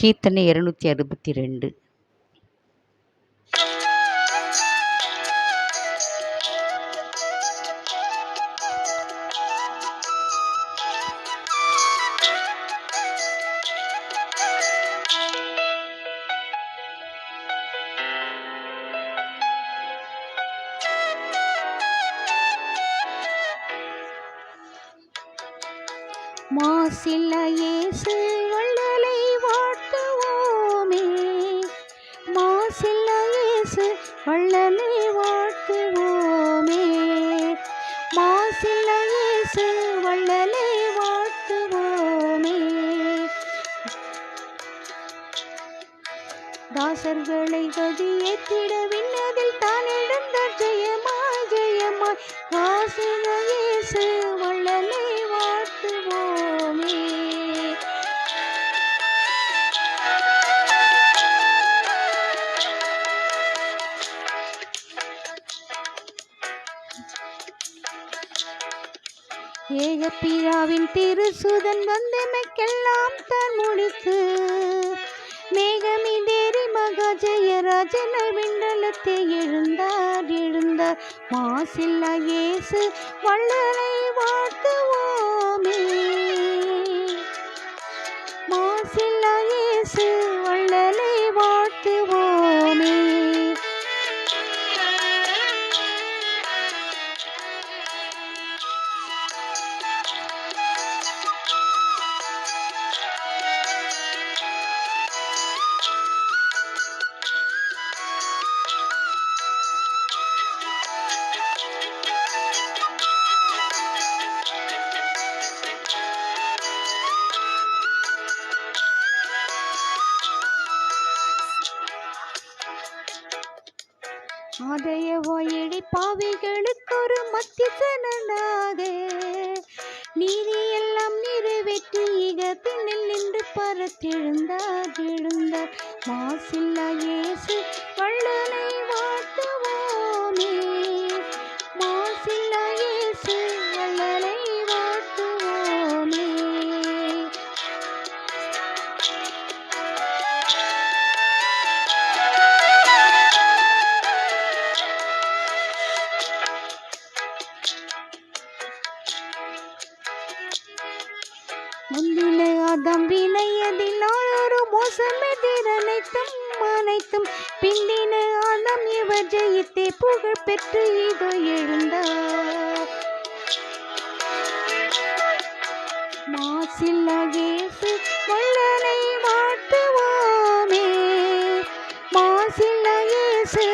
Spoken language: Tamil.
கீர்த்தனை இரநூத்தி அறுபத்தி ரெண்டு. மாசில்லையே இயேசு வாட்ட மாசில்ல இயேசு வள்ளலை வாழ்த்துவோமே. மாசில்ல இயேசு வள்ளலை வாழ்த்துவோமே. தாசர்களை கதியேற்றிட விண்ணதில் ஏகப்பிதாவின் திருசுதன் வந்தமைக்கெல்லாம் தான் முடித்து மேகமிடேறி மகா ஜெயராஜன விண்டலத்தை எழுந்தார் எழுந்தார் மாசில்லா இயேசு வள்ளலை வாழ்த்துவோமே. ஆதைய வாயடி பாவிகளுக்கு ஒரு மத்திய மத்தியசனாக நீதி எல்லாம் நிறைவேற்றி இகத்தினில் நின்று பரத்தெழுந்தார் எழுந்தார். மாசில் முந்தின ஆதாம் வினையதினால் மோசமே மோசமெதிர் அனைத்தும் அனைத்தும். பிந்தின ஆதாம் இவர் ஜெயித்தே புகழ் பெற்று இதோ எழுந்தார். மாசில் அகேசு வள்ளலை வாழ்த்துவோமே மாசில் இயேசு